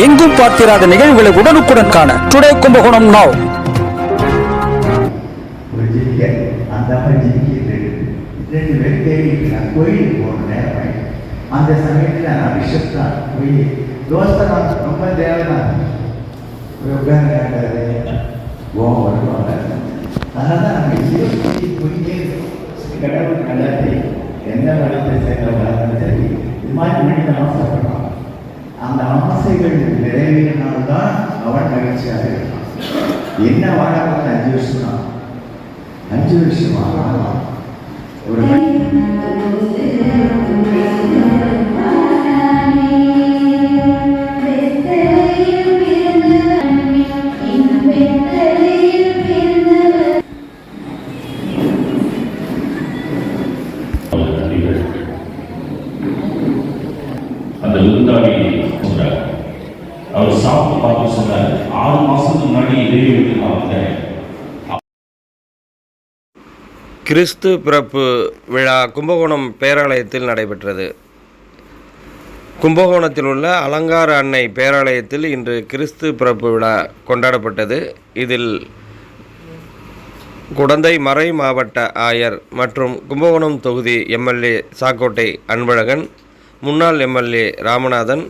எங்கும் பார்த்திராத நிகழ்வுகளை உடனுக்குடன் காண டுடே கும்பகோணம் நாவ் அந்த சமயத்தில் நான் தான் போய் தோஸ்தரம் ரொம்ப தேவைதான் உட்கார்ந்து கோவம் வருவாங்க அதனால தான் நம்ம யோசிச்சு போயிட்டே இருக்கோம். கடவுள் நல்லது எந்த சேர்ந்த வளர்ந்து சரி இது மாதிரி மனிதன் ஆசைப்படுறான் அந்த ஆசைகள் நிறைவேறினால்தான் அவன் மகிழ்ச்சியாக இருக்கான் என்ன வாழ அஞ்சு வருஷம்? தான் அஞ்சு வருஷமா? ஒரு அந்த விருந்தாளி சொன்னார். அவர் சாப்பிட்டு பார்த்து சொன்னார் ஆறு மாசத்துக்கு முன்னாடி இதே வீட்டுக்கு நான் வந்தேன் கிறிஸ்து பிறப்பு விழா கும்பகோணம் பேராலயத்தில் நடைபெற்றது. கும்பகோணத்தில் உள்ள அலங்கார அன்னை பேராலயத்தில் இன்று கிறிஸ்து பிறப்பு விழா கொண்டாடப்பட்டது. இதில் குடந்தை மறை மாவட்ட ஆயர் மற்றும் கும்பகோணம் தொகுதி எம்எல்ஏ சாக்கோட்டை அன்பழகன் முன்னாள் எம்எல்ஏ ராமநாதன்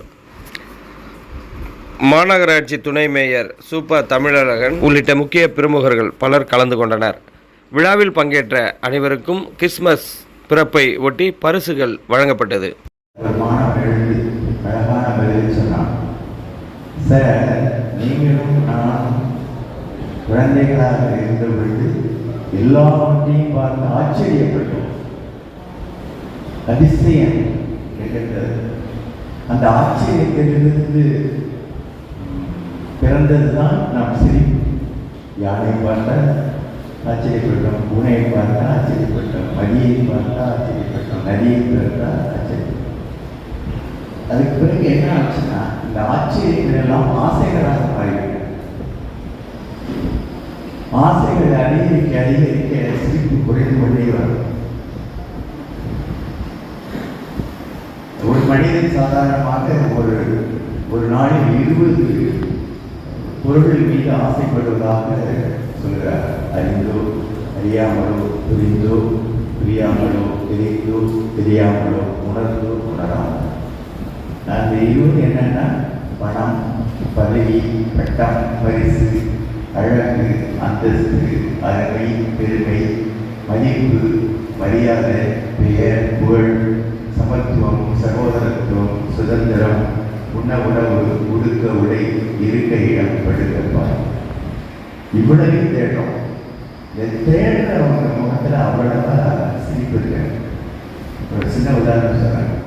மாநகராட்சி துணை மேயர் சூப்பர் தமிழழகன் உள்ளிட்ட முக்கிய பிரமுகர்கள் பலர் கலந்து கொண்டனர். விழாவில் பங்கேற்ற அனைவருக்கும் கிறிஸ்மஸ் பிறப்பை ஒட்டி பரிசுகள் வழங்கப்பட்டது. குழந்தைகளாக இருந்த பொழுது எல்லாவற்றையும் பார்த்து ஆச்சரியப்பட்டோம். அதிசயம் நிகழ்ந்தது அந்த ஆச்சரியத்திலிருந்து பிறந்ததுதான் நாம் சிரிப்பு யானை பார்த்தா ஆச்சரியப்பட்டோம் பூனையை பார்த்தா ஆச்சரியப்பட்டோம் மதியை பார்த்தா ஆச்சரியப்பட்டோம் நதியை பிறந்தா ஆச்சரியப்பட்டோம். அதுக்கு பிறகு என்ன ஆச்சுன்னா இந்த ஆச்சரியங்கள் எல்லாம் ஆசைகளாக மாறிவிட்டது. ஆசைகள் அதிகரிக்க அதிகரிக்க சிரிப்பு குறைந்து கொண்டே வரும். ஒரு மனிதன் சாதாரணமாக ஒரு ஒரு நாளில் இருபது பொருள்கள் மீது ஆசைப்படுவதாக சொல்கிறார். அறிந்தோ அறியாமலோ புரிந்தோ புரியாமலோ தெரிந்தோ தெரியாமலோ உணர்ந்தோ உணராமலோ. அந்த இருபது என்னன்னா பணம் பதவி பட்டம் பரிசு அழகு அந்தஸ்து அருமை பெருமை மதிப்பு மரியாதை பெயர் புகழ் சமத்துவம் சகோதரத்துவம் சுதந்திரம் உண்ண உணவு உடுக்க உடை இருக்க இடம் படுக்கப்பார் இவ்வளவு தேடும் இந்த தேடுறவங்க முகத்தில் அவ்வளவா சிரிப்பு இருக்கு. ஒரு சின்ன உதாரணம் சொல்றேன்.